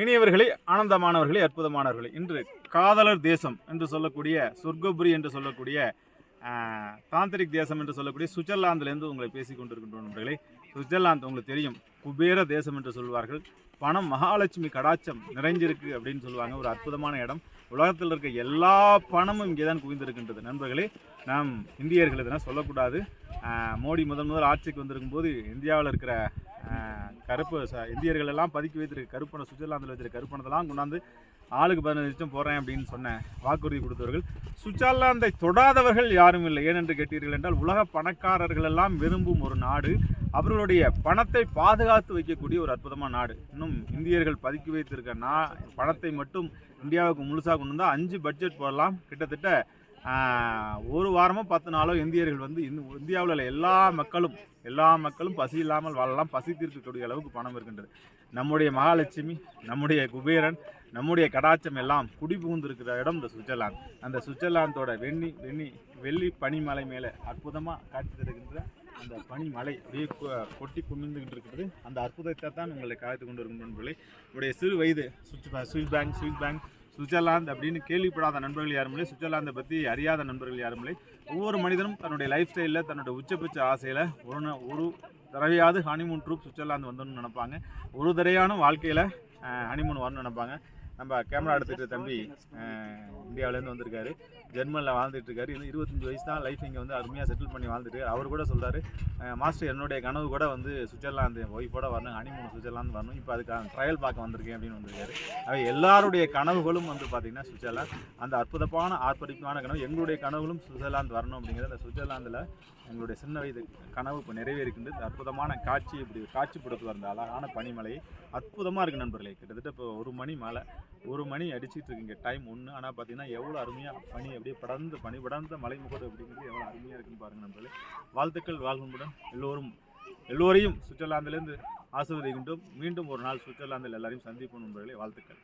இனியவர்களே ஆனந்தமானவர்களே அற்புதமானவர்களே. இன்று காதலர் தேசம் என்று சொல்லக்கூடிய சொர்க்கபுரி என்று சொல்லக்கூடிய தாந்திரிக் தேசம் என்று சொல்லக்கூடிய சுவிட்சர்லாந்திலிருந்து உங்களை பேசிக் கொண்டிருக்கின்றோம் நண்பர்களே. சுவிட்சர்லாந்து உங்களுக்கு தெரியும் குபேர தேசம் என்று சொல்வார்கள். பணம் மகாலட்சுமி கடாச்சம் நிறைஞ்சிருக்கு அப்படின்னு சொல்லுவாங்க. ஒரு அற்புதமான இடம். உலகத்தில் இருக்க எல்லா பணமும் இங்கே தான் குவிந்திருக்கின்றது நண்பர்களே. நாம் இந்தியர்கள் இதெல்லாம் சொல்லக்கூடாது. மோடி முதன் முதல் ஆட்சிக்கு வந்திருக்கும் போது இந்தியாவில் இருக்கிற கருப்பு இந்தியர்கள் எல்லாம் பதுக்கி வைத்திருக்க கருப்பணம் சுவிட்சர்லாந்தில் வச்சிருக்க கருப்பணத்தெல்லாம் கொண்டாந்து ஆளுக்கு பதினஞ்சு லட்சம் போடுறேன் அப்படின்னு சொன்ன வாக்குறுதி கொடுத்தவர்கள். சுவிட்சர்லாந்தை தொடாதவர்கள் யாரும் இல்லை. ஏனென்று கேட்டீர்கள் என்றால் உலக பணக்காரர்கள் எல்லாம் விரும்பும் ஒரு நாடு. அவர்களுடைய பணத்தை பாதுகாத்து வைக்கக்கூடிய ஒரு அற்புதமான நாடு. இன்னும் இந்தியர்கள் பதுக்கி வைத்திருக்க நா பணத்தை மட்டும் இந்தியாவுக்கு முழுசாக கொண்டு வந்தால் அஞ்சு பட்ஜெட் போடலாம். கிட்டத்தட்ட ஒரு வாரமோ பத்து நாளோ இந்தியர்கள் வந்து இன்னும் இந்தியாவில் உள்ள எல்லா மக்களும் எல்லா மக்களும் பசி இல்லாமல் வாழலாம். பசி தீர்க்கக்கூடிய அளவுக்கு பணம் இருக்கின்றது. நம்முடைய மகாலட்சுமி நம்முடைய குபேரன் நம்முடைய கடாச்சம் எல்லாம் குடி புகுந்திருக்கிற இடம் இந்த சுவிட்சர்லாந்து. அந்த சுவிட்சர்லாந்தோட வெண்ணி வெண்ணி வெள்ளி பனிமலை மேலே அற்புதமாக காட்சி தருகின்ற அந்த பனிமலை அப்படியே கொட்டி குமிந்துகிட்டு இருக்கிறது அந்த அற்புதத்தை தான் உங்களை காய்த்து கொண்டு இருக்கும் நண்பர்களே. உடைய சிறு வயது சுவிட்ச் bank Swiss bank Swiss bank Switzerland அப்படின்னு கேள்விப்படாத நண்பர்கள் யாரும் இல்லை சுவிட்சர்லாந்தை பற்றி அறியாத நண்பர்கள் யாரும் இல்லை ஒவ்வொரு மனிதனும் தன்னுடைய லைஃப் ஸ்டைலில் தன்னுடைய உச்சபட்ச ஆசையில் ஒரு ஒரு தடவையாவது ஹனிமூன் ட்ரூப் சுவிட்சர்லாந்து வந்தோம்னு நினைப்பாங்க. ஒரு தடையான வாழ்க்கையில் ஹனிமூன் வரணும்னு நினைப்பாங்க. நம்ம கேமரா எடுத்துகிட்டு தம்பி இந்தியாவிலேருந்து வந்திருக்காரு. ஜெர்மனில் வாழ்ந்துட்டு இருக்காரு இன்னும் இருபத்தஞ்சி வயசு தான் லைஃப் இங்கே வந்து அருமையாக செட்டில் பண்ணி வாழ்ந்துட்டு அவர் கூட சொல்கிறார் மாஸ்டர் என்னுடைய கனவு கூட வந்து சுவிட்சர்லாந்து ஒய்ஃபோட வரணும் ஹனிமூன் சுவிட்சர்லாந்து வரணும். இப்போ அதுக்கான ட்ரையல் பார்க்க வந்திருக்கேன் அப்படின்னு வந்திருக்காரு. அவை எல்லாருடைய கனவுகளும் வந்து பார்த்திங்கன்னா சுவிட்சர்லாந்து. அந்த அற்புதமான ஆர்ப்பரிப்பான கனவு எங்களுடைய கனவுகளும் சுவிட்சர்லாந்து வரணும் அப்படிங்கிறது அந்த சுவிட்சர்லாந்தில் எங்களுடைய சின்ன வயது கனவு இப்போ நிறைவேறிக்கின்றது. அற்புதமான காட்சி இப்படி காட்சிப்படுத்துவார் அந்த அழகான பனிமலை அற்புதமாக இருக்குது நண்பர்களே. கிட்டத்தட்ட இப்போ ஒரு மணி மேலே ஒரு மணி அடிச்சுட்டு இருக்குங்க டைம் ஒன்று ஆனால் பார்த்தீங்கன்னா எவ்வளோ அருமையாக பனி அப்படியே படர்ந்து பனி படர்ந்த மலை முகடு அப்படிங்கிறது எவ்வளோ அருமையாக இருக்குன்னு பாருங்கள் நண்பர்களே. வாழ்த்துக்கள் வாழ்கும்புடன் எல்லோரும் எல்லோரையும் சுவிட்சர்லாந்திலேருந்து ஆசிர்வதிக்கின்றோம். மீண்டும் ஒரு நாள் சுவிட்சர்லாந்தில் எல்லாரையும் சந்திப்போம் நண்பர்களே. வாழ்த்துக்கள்.